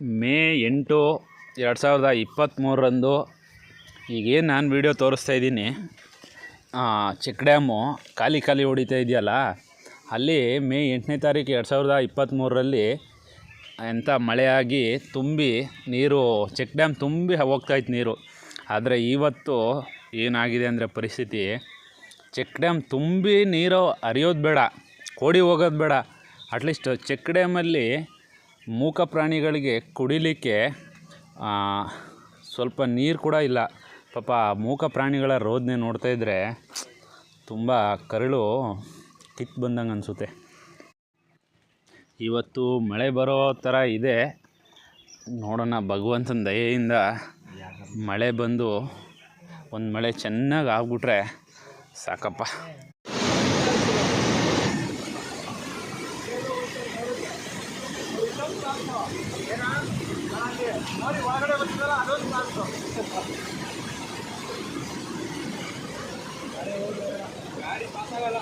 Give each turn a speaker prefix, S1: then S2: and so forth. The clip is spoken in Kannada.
S1: ಮೇ ಎಂಟು ಎರಡು ಸಾವಿರದ ಇಪ್ಪತ್ತ್ಮೂರರಂದು ಈಗೇನು ನಾನು ವೀಡಿಯೋ ತೋರಿಸ್ತಾ ಇದ್ದೀನಿ. ಚೆಕ್ ಡ್ಯಾಮು ಖಾಲಿ ಖಾಲಿ ಹೊಡಿತಾ ಇದೆಯಲ್ಲ, ಅಲ್ಲಿ ಮೇ ಎಂಟನೇ ತಾರೀಕು ಎರಡು ಸಾವಿರದ ಇಪ್ಪತ್ತ್ಮೂರರಲ್ಲಿ ಎಂಥ ಮಳೆಯಾಗಿ ತುಂಬಿ ನೀರು, ಚೆಕ್ ಡ್ಯಾಮ್ ತುಂಬಿ ಹೋಗ್ತಾಯಿತ್ತು ನೀರು. ಆದರೆ ಇವತ್ತು ಏನಾಗಿದೆ ಅಂದರೆ ಪರಿಸ್ಥಿತಿ, ಚೆಕ್ ಡ್ಯಾಮ್ ತುಂಬಿ ನೀರು ಹರಿಯೋದು ಬೇಡ, ಕೋಡಿ ಹೋಗೋದು ಬೇಡ. ಅಟ್ಲೀಸ್ಟ್ ಚೆಕ್ ಡ್ಯಾಮಲ್ಲಿ ಮೂಕ ಪ್ರಾಣಿಗಳಿಗೆ ಕುಡಿಲಿಕ್ಕೆ ಸ್ವಲ್ಪ ನೀರು ಕೂಡ ಇಲ್ಲ. ಪಾಪ ಮೂಕ ಪ್ರಾಣಿಗಳ ರೋದನೆ ನೋಡ್ತಾ ಇದ್ದರೆ ತುಂಬ ಕರಳು ಕಿತ್ತು ಬಂದಂಗೆ ಅನಿಸುತ್ತೆ. ಇವತ್ತು ಮಳೆ ಬರೋ ಥರ ಇದೆ. ನೋಡೋಣ ಭಗವಂತನ ದಯೆಯಿಂದ ಮಳೆ ಬಂದು ಒಂದು ಮಳೆ ಚೆನ್ನಾಗಿ ಆಗ್ಬಿಟ್ರೆ ಸಾಕಪ್ಪ. ನೋಡಿ ಒಳಗಡೆ ಬರ್ತಿದ್ದಲ್ಲ ಅದೊಂದು ಕ್ಲಾಸು ಗಾಡಿ ಪಾಸ್ ಆಗಲ್ಲ.